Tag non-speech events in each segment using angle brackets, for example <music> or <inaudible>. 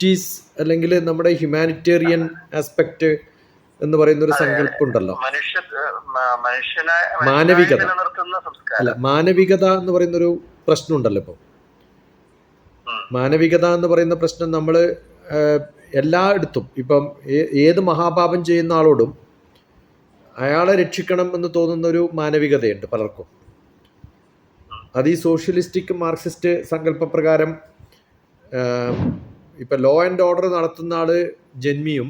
Justice അല്ലെങ്കിൽ നമ്മുടെ humanitarian aspect എന്ന് പറയുന്ന ഒരു സങ്കല്പം ഉണ്ടല്ലോ മാനവികത. അല്ല മാനവികത എന്ന് പറയുന്ന ഒരു പ്രശ്നം ഉണ്ടല്ലോ ഇപ്പം മാനവികത എന്ന് പറയുന്ന പ്രശ്നം നമ്മൾ എല്ലായിടത്തും ഇപ്പം ഏത് മഹാപാപം ചെയ്യുന്ന ആളോടും അയാളെ രക്ഷിക്കണം എന്ന് തോന്നുന്ന ഒരു മാനവികതയുണ്ട് പലർക്കും. അത് ഈ സോഷ്യലിസ്റ്റിക് മാർക്സിസ്റ്റ് സങ്കല്പപ്രകാരം ഇപ്പം ലോ ആൻഡ് ഓർഡർ നടത്തുന്ന ആൾ ജന്മിയും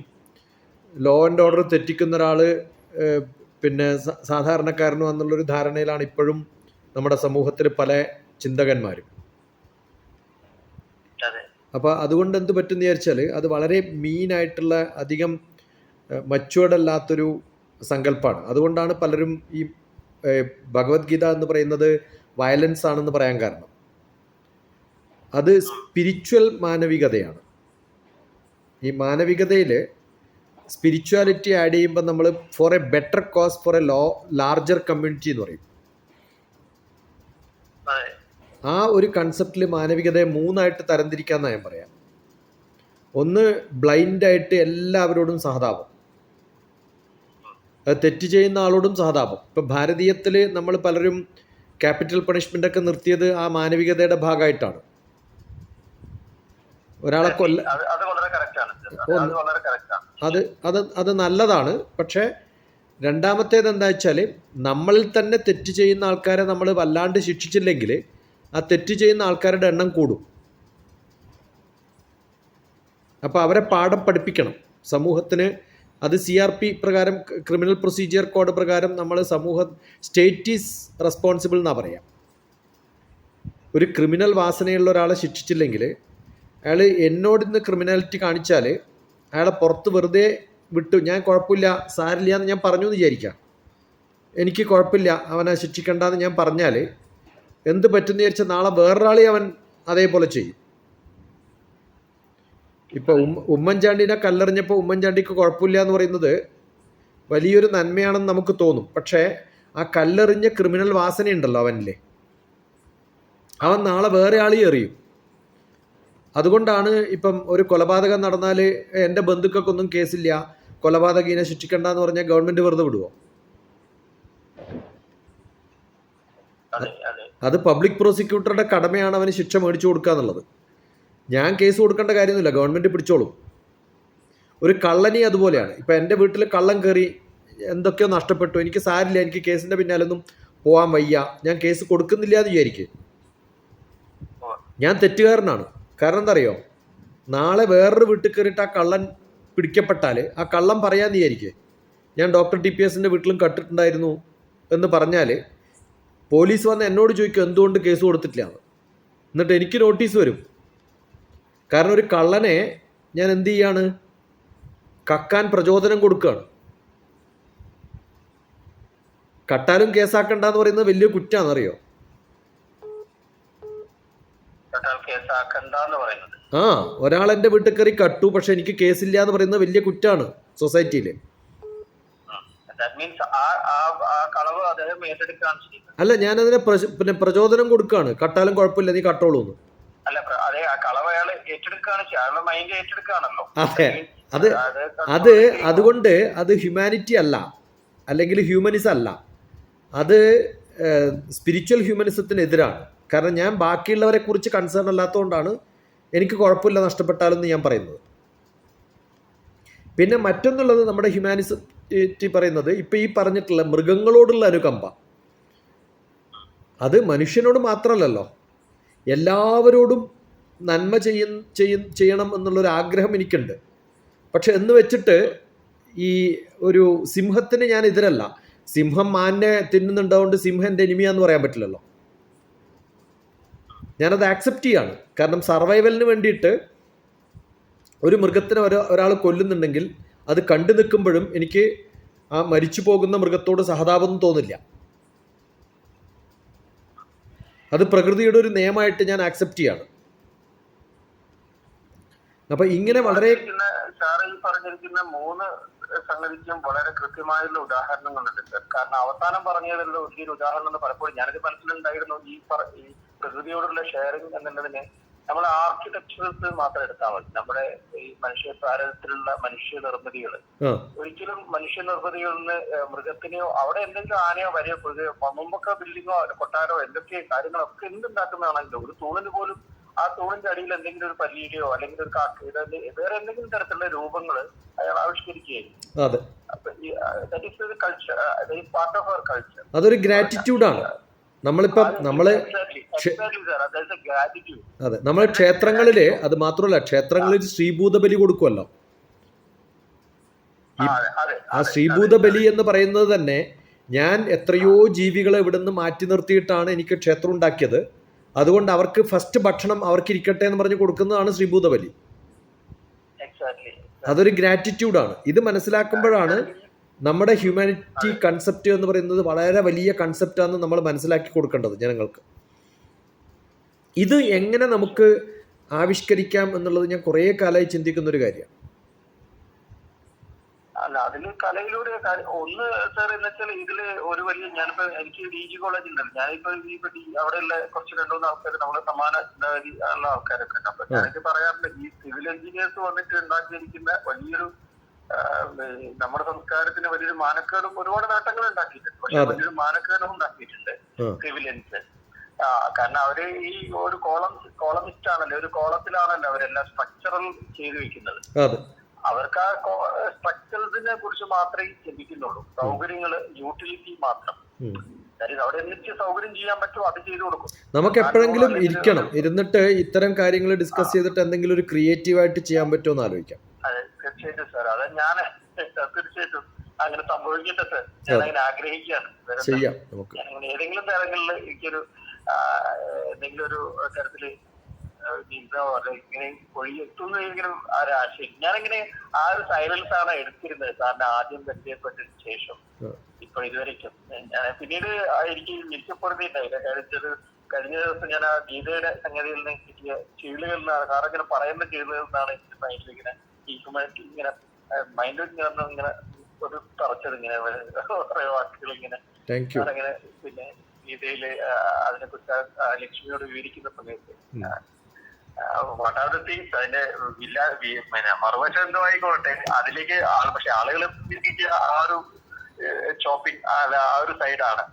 ലോ ആൻഡ് ഓർഡർ തെറ്റിക്കുന്ന ഒരാൾ പിന്നെ സാധാരണക്കാരനും എന്നുള്ളൊരു ധാരണയിലാണ് ഇപ്പോഴും നമ്മുടെ സമൂഹത്തിൽ പല ചിന്തകന്മാരും. അപ്പോൾ അതുകൊണ്ട് എന്ത് പറ്റുമെന്ന് വിചാരിച്ചാൽ അത് വളരെ മീനായിട്ടുള്ള അധികം മച്ചുവേർഡ് അല്ലാത്തൊരു സങ്കല്പമാണ് അതുകൊണ്ടാണ് പലരും ഈ ഭഗവത്ഗീത എന്ന് പറയുന്നത് വയലൻസ് ആണെന്ന് പറയാൻ കാരണം. അത് സ്പിരിച്വൽ മാനവികതയാണ്. ഈ മാനവികതയിൽ സ്പിരിച്വാലിറ്റി ആഡ് ചെയ്യുമ്പോൾ നമ്മൾ for a better cause for a low larger community എന്ന് പറയും. ആ ഒരു കൺസെപ്റ്റിൽ മാനവികതയെ മൂന്നായിട്ട് തരംതിരിക്കാമെന്ന് ഞാൻ പറയാം. ഒന്ന് ബ്ലൈൻഡായിട്ട് എല്ലാവരോടും സഹതാപം. തെറ്റ് ചെയ്യുന്ന ആളോടും സഹതാപം. ഇപ്പം ഭാരതീയത്തിൽ നമ്മൾ പലരും ക്യാപിറ്റൽ പണിഷ്മെന്റ് ഒക്കെ നിർത്തിയത് ആ മാനവികതയുടെ ഭാഗമായിട്ടാണ് ഒരാളെ കൊല്ല അത് അത് അത് നല്ലതാണ്. പക്ഷേ രണ്ടാമത്തേത് എന്താ വെച്ചാൽ നമ്മളിൽ തന്നെ തെറ്റ് ചെയ്യുന്ന ആൾക്കാരെ നമ്മൾ വല്ലാണ്ട് ശിക്ഷിച്ചില്ലെങ്കിൽ ആ തെറ്റ് ചെയ്യുന്ന ആൾക്കാരുടെ എണ്ണം കൂടും. അപ്പോൾ അവരെ പാഠം പഠിപ്പിക്കണം. സമൂഹത്തിന് അത് സി ആർ പി പ്രകാരം ക്രിമിനൽ പ്രൊസീജിയർ കോഡ് പ്രകാരം നമ്മൾ സമൂഹ സ്റ്റേറ്റ് ഈസ് റെസ്പോൺസിബിൾ എന്നാ പറയാം. ഒരു ക്രിമിനൽ വാസനയുള്ള ഒരാളെ ശിക്ഷിച്ചില്ലെങ്കിൽ അയാൾ എന്നോട് ഇന്ന് ക്രിമിനാലിറ്റി കാണിച്ചാൽ അയാളെ പുറത്ത് വെറുതെ വിട്ടു. ഞാൻ കുഴപ്പമില്ല സാരില്ല എന്ന് ഞാൻ പറഞ്ഞു എന്ന് വിചാരിക്കാം. എനിക്ക് കുഴപ്പമില്ല അവനെ ശിക്ഷിക്കണ്ടെന്ന് ഞാൻ പറഞ്ഞാൽ എന്ത് പറ്റുമെന്ന് വിചാരിച്ചാൽ നാളെ വേറൊരാളെ അവൻ അതേപോലെ ചെയ്യും. ഇപ്പോൾ ഉമ്മ ഉമ്മൻചാണ്ടിനെ കല്ലെറിഞ്ഞപ്പോൾ ഉമ്മൻചാണ്ടിക്ക് കുഴപ്പമില്ല എന്ന് പറയുന്നത് വലിയൊരു നന്മയാണെന്ന് നമുക്ക് തോന്നും. പക്ഷേ ആ കല്ലെറിഞ്ഞ ക്രിമിനൽ വാസനയുണ്ടല്ലോ അവനിലെ. അവൻ നാളെ വേറെ ആളെ എറിയും. അതുകൊണ്ടാണ് ഇപ്പം ഒരു കൊലപാതകം നടന്നാൽ എന്റെ ബന്ധുക്കൾക്കൊന്നും കേസില്ല. കൊലപാതകീനെ ശിക്ഷിക്കണ്ടെന്ന് പറഞ്ഞാൽ ഗവൺമെന്റ് വെറുതെ വിടുവോ? അതെ പബ്ലിക് പ്രോസിക്യൂട്ടറുടെ കടമയാണ് അവന് ശിക്ഷ മേടിച്ചു കൊടുക്കുക എന്നുള്ളത്. ഞാൻ കേസ് കൊടുക്കേണ്ട കാര്യമൊന്നുമില്ല ഗവൺമെന്റ് പിടിച്ചോളും. ഒരു കള്ളനി അതുപോലെയാണ്. ഇപ്പം എന്റെ വീട്ടിൽ കള്ളം കയറി എന്തൊക്കെയോ നഷ്ടപ്പെട്ടു. എനിക്ക് സാരില്ല എനിക്ക് കേസിന്റെ പിന്നാലൊന്നും പോകാൻ വയ്യ. ഞാൻ കേസ് കൊടുക്കുന്നില്ല എന്ന് വിചാരിക്കും. ഞാൻ തെറ്റുകാരനാണ്. കാരണം എന്താ അറിയോ നാളെ വേറൊരു വീട്ടിൽ കയറിയിട്ട് ആ കള്ളൻ പിടിക്കപ്പെട്ടാൽ ആ കള്ളം പറയാൻ വിചാരിക്കുക ഞാൻ ഡോക്ടർ ടി പി എസിന്റെ വീട്ടിലും കട്ടിട്ടുണ്ടായിരുന്നു എന്ന് പറഞ്ഞാൽ പോലീസ് വന്ന് എന്നോട് ചോദിക്കും എന്തുകൊണ്ട് കേസ് കൊടുത്തിട്ടില്ല? എന്ന്. എന്നിട്ട് എനിക്ക് നോട്ടീസ് വരും. കാരണം ഒരു കള്ളനെ ഞാൻ എന്ത് ചെയ്യാണ്? കക്കാൻ പ്രചോദനം കൊടുക്കുകയാണ്. കട്ടാലും കേസാക്കണ്ടെന്ന് പറയുന്നത് വലിയ കുറ്റാണെന്നറിയോ തൊട്ടാൽ കേസാക്കണ്ടെന്ന് പറയുന്നത് ആ ഒരാൾ എന്റെ വീട്ടിൽ കയറി കട്ടു പക്ഷെ എനിക്ക് കേസില്ല എന്ന് പറയുന്നത് വലിയ കുറ്റാണ് സൊസൈറ്റിയിൽ ഏറ്റെടുക്കുകയാണ് അല്ല ഞാനതിനെ അതിനെ പിന്നെ പ്രചോദനം കൊടുക്കാണ് കട്ടാലും കുഴപ്പമില്ല നീ കട്ടോളൂ അതെ അത് അത് അതുകൊണ്ട് അത് ഹ്യൂമാനിറ്റി അല്ല. അല്ലെങ്കിൽ ഹ്യൂമനിസം അല്ല. അത് സ്പിരിച്വൽ ഹ്യൂമനിസത്തിനെതിരാണ് കാരണം ഞാൻ ബാക്കിയുള്ളവരെ കുറിച്ച് കൺസേൺ അല്ലാത്തതുകൊണ്ടാണ് എനിക്ക് കുഴപ്പമില്ല നഷ്ടപ്പെട്ടാലെന്ന് ഞാൻ പറയുന്നത്. പിന്നെ മറ്റൊന്നുള്ളത് നമ്മുടെ ഹ്യൂമാനിറ്റി പറയുന്നത് ഇപ്പം ഈ പറഞ്ഞിട്ടുള്ള മൃഗങ്ങളോടുള്ള അനുകമ്പ. അത് മനുഷ്യനോട് മാത്രമല്ലല്ലോ. എല്ലാവരോടും നന്മ ചെയ്യ ചെയ്യ- ചെയ്യണം എന്നുള്ളൊരു ആഗ്രഹം എനിക്കുണ്ട്. പക്ഷെ എന്ന് വെച്ചിട്ട് ഈ ഒരു സിംഹത്തിന് ഞാൻ എതിരല്ല. സിംഹം മാനെ തിന്നുന്നുണ്ടാവുകൊണ്ട് സിംഹം എന്റെ എനിമിയാന്ന് പറയാൻ പറ്റില്ലല്ലോ. ഞാനത് ആക്സെപ്റ്റ് ചെയ്യാണ്. കാരണം സർവൈവലിന് വേണ്ടിയിട്ട് ഒരു മൃഗത്തിനെ ഒരു ഒരാൾ കൊല്ലുന്നുണ്ടെങ്കിൽ അത് കണ്ടു നിൽക്കുമ്പോഴും എനിക്ക് ആ മരിച്ചു പോകുന്ന മൃഗത്തോട് സഹതാപം തോന്നില്ല. അത് പ്രകൃതിയുടെ ഒരു നിയമമായിട്ട് ഞാൻ ആക്സെപ്റ്റ് ചെയ്യാണ്. അപ്പൊ ഇങ്ങനെ വളരെ പറഞ്ഞിരിക്കുന്ന മൂന്ന് സംഗതിക്കും വളരെ കൃത്യമായുള്ള ഉദാഹരണങ്ങളുണ്ട്. കാരണം അവസാനം പറഞ്ഞതിലുള്ള വലിയൊരു ഉദാഹരണം പലപ്പോഴും ഞാനത് മനസ്സിലുണ്ടായിരുന്നു ഈ പ്രകൃതിയോടുള്ള ഷെയറിങ് എന്നുള്ളതിന് നമ്മൾ ആർക്കിടെക്ചേഴ്സ് മാത്രം എടുത്താൽ മതി. നമ്മുടെ ഈ മനുഷ്യ ഭാരതത്തിലുള്ള മനുഷ്യ നിർമ്മിതികൾ ഒരിക്കലും മനുഷ്യ നിർമ്മിതികളിൽ നിന്ന് മൃഗത്തിനെയോ അവിടെ എന്തെങ്കിലും ആനയോ വരെയോ പുഴയോ മുമ്പൊക്കെ ബിൽഡിങ്ങോ കൊട്ടാരോ എന്തൊക്കെ കാര്യങ്ങളൊക്കെ എന്തുണ്ടാക്കുന്നതാണെങ്കിലും ഒരു തൂണിന് പോലും ആ തൂണിന്റെ അടിയിൽ എന്തെങ്കിലും ഒരു പല്ലിയുടെയോ അല്ലെങ്കിൽ ഒരു കാക്കയുടെ വേറെ എന്തെങ്കിലും തരത്തിലുള്ള രൂപങ്ങൾ അയാൾ ആവിഷ്കരിക്കുകയായിരുന്നു അതെ. അപ്പൊ ഈ that is culture part of our culture അതൊരു ഗ്രാറ്റിറ്റ്യൂഡാണ് നമ്മളിപ്പം നമ്മൾ അതെ നമ്മൾ ക്ഷേത്രങ്ങളിൽ അത് മാത്രമല്ല ക്ഷേത്രങ്ങളിൽ ശ്രീഭൂത ബലി കൊടുക്കുമല്ലോ ആ ശ്രീഭൂത ബലി എന്ന് പറയുന്നത് തന്നെ ഞാൻ എത്രയോ ജീവികളെ ഇവിടുന്ന് മാറ്റി നിർത്തിയിട്ടാണ് എനിക്ക് ക്ഷേത്രം ഉണ്ടാക്കിയത്. അതുകൊണ്ട് അവർക്ക് ഫസ്റ്റ് ഭക്ഷണം അവർക്ക് ഇരിക്കട്ടെ എന്ന് പറഞ്ഞ് കൊടുക്കുന്നതാണ് ശ്രീഭൂത ബലി അതൊരു ഗ്രാറ്റിറ്റ്യൂഡാണ് ഇത് മനസ്സിലാക്കുമ്പോഴാണ് നമ്മുടെ ഹ്യൂമാനിറ്റി കൺസെപ്റ്റ് എന്ന് പറയുന്നത് വളരെ വലിയ കൺസെപ്റ്റാന്ന് നമ്മൾ മനസ്സിലാക്കി കൊടുക്കേണ്ടത് ജനങ്ങൾക്ക്. ഇത് എങ്ങനെ നമുക്ക് ആവിഷ്കരിക്കാം എന്നുള്ളത് ഞാൻ കുറേ കാലമായി ചിന്തിക്കുന്ന ഒരു കാര്യമാണ്. അല്ല അതിന് കലയിലൂടെ ഒന്ന് സാർ എന്ന് വെച്ചാൽ ഇതിൽ ഒരു വലിയ ഞാനിപ്പോ എനിക്ക് ഡി ജി കോളേജ് ഉണ്ടല്ലോ. ഞാനിപ്പോ ഈ ഇപ്പൊ അവിടെയുള്ള കുറച്ച് രണ്ടു മൂന്ന് ആൾക്കാർ നമ്മളെ സമാന ചിന്താഗതി ഉള്ള ആൾക്കാരൊക്കെ ഉണ്ട്. അപ്പൊ പറയാറുണ്ട് ഈ സിവിൽ എഞ്ചിനീയേഴ്സ് വന്നിട്ട് ഉണ്ടാക്കിയിരിക്കുന്ന വലിയൊരു നമ്മുടെ സംസ്കാരത്തിന് വലിയൊരു മാനക്കേടും ഒരുപാട് നേട്ടങ്ങൾ ഉണ്ടാക്കിയിട്ടുണ്ട്. പക്ഷെ. വലിയൊരു മാനക്കേടും ഉണ്ടാക്കിയിട്ടുണ്ട്. സിവിലിയൻസ് കാരണം അവർ ഈ ഒരു കോളം കോളമിസ്റ്റ് ആണല്ലോ ഒരു കോളത്തിലാണല്ലോ അവരെല്ലാം സ്ട്രക്ചറൽ ചെയ്തു വെക്കുന്നത്. അവർക്ക് ആ സ്ട്രക്ചറിനെ കുറിച്ച് മാത്രമേ ചിന്തിക്കുന്നുള്ളൂ. സൗകര്യങ്ങൾ യൂട്ടിലിറ്റി മാത്രം. ഉം. അതായത് അവിടെ സൗകര്യം ചെയ്യാൻ പറ്റുമോ? അത് ചെയ്തു കൊടുക്കും. നമുക്ക് എപ്പോഴെങ്കിലും ഇരിക്കണം. ഇരുന്നിട്ട് ഇത്തരം കാര്യങ്ങൾ ഡിസ്കസ് ചെയ്തിട്ട് എന്തെങ്കിലും ഒരു ക്രിയേറ്റീവായിട്ട് ചെയ്യാൻ പറ്റുമോ എന്ന് ആലോചിക്കാം. തീർച്ചയായിട്ടും സാർ. അത് ഞാൻ <laughs> തീർച്ചയായിട്ടും അങ്ങനെ സംഭവിക്കട്ടെ സാർ. ഞാൻ അങ്ങനെ ആഗ്രഹിക്കുകയാണ്. ചെയ്യാം. നമുക്ക് ഏതെങ്കിലും തരങ്ങളിൽ എനിക്കൊരു എന്തെങ്കിലും ഒരു അല്ലെ ഇങ്ങനെ പൊഴി എത്തുന്നെങ്കിലും ആ ഒരു ആശയം ഞാനിങ്ങനെ ആ ഒരു സൈലൻസ് ആണ് എടുത്തിരുന്നത് സാറിന്റെ ആദ്യം പരിചയപ്പെട്ടതിന് ശേഷം. ഇപ്പൊ ഇതുവരേക്കും. ഞാൻ പിന്നീട് എനിക്ക് മിച്ചപ്പെടുത്തിയിട്ടായില്ല കഴിച്ചത് കഴിഞ്ഞ ദിവസം ഞാൻ ആ ഗീതയുടെ സംഗതിയിൽ നിന്ന് കിട്ടിയ ചീളുകളിൽ നിന്നാണ് സാറിങ്ങനെ പറയുന്ന ചീളുകളിൽ നിന്നാണ് എനിക്ക് ഇങ്ങനെ ഈക്കുമായിട്ട് ഇങ്ങനെ മൈൻഡിൽ ഇങ്ങനെ ഇങ്ങനെ ഒരു തറച്ചത് ഇങ്ങനെ കുറെ വാക്കുകൾ ഇങ്ങനെ അങ്ങനെ പിന്നെ ഗീതയിൽ അതിനെ കുറിച്ച് ലക്ഷ്മിയോട് വിവരിക്കുന്ന സമയത്ത് ഉം. വട്ടാപത്തി അതിന്റെ വില്ല പിന്നെ മറുവശം എന്തോ ആയിക്കോട്ടെ അതിലേക്ക് പക്ഷെ ആളുകൾ ആ ഒരു ഷോപ്പിംഗ് ആ ഒരു സൈഡാണ്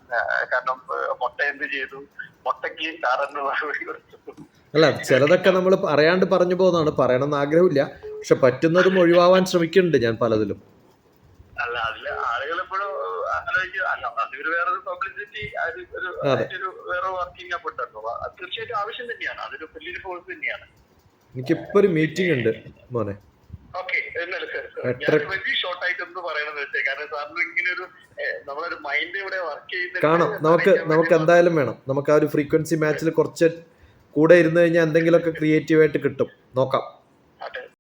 കാരണം മുട്ട എന്ത് ചെയ്തു? മുട്ടയ്ക്ക് സാറെന്ന് മറുപടി കൊടുത്തു അല്ല ചിലതൊക്കെ നമ്മൾ അറിയാണ്ട് പറഞ്ഞു പോകുന്നതാണ്. പറയണമെന്ന് ആഗ്രഹമില്ല. പക്ഷെ പറ്റുന്നതും ഒഴിവാവാൻ ശ്രമിക്കുന്നുണ്ട് ഞാൻ പലതിലും. അല്ല അതിൽ ആളുകൾ അല്ല അതൊരു വേറൊരു പബ്ലിസിറ്റി ഒരു വേറെ വർക്കിംഗ് അപ്പെട്ടോ അത് തീർച്ചയായിട്ടും ആവശ്യം തന്നെയാണ്. അതൊരു വലിയൊരു ഫോഴ്സ് തന്നെയാണ്. എനിക്കിപ്പോ ഒരു മീറ്റിംഗ് ഉണ്ട് മോനെ. കാണാം. നമുക്ക് നമുക്ക് എന്തായാലും വേണം. നമുക്ക് ആ ഒരു ഫ്രീക്വൻസി മാച്ചിൽ കുറച്ച് കൂടെ ഇരുന്ന് കഴിഞ്ഞാൽ എന്തെങ്കിലുമൊക്കെ ക്രിയേറ്റീവായിട്ട് കിട്ടും. നോക്കാം.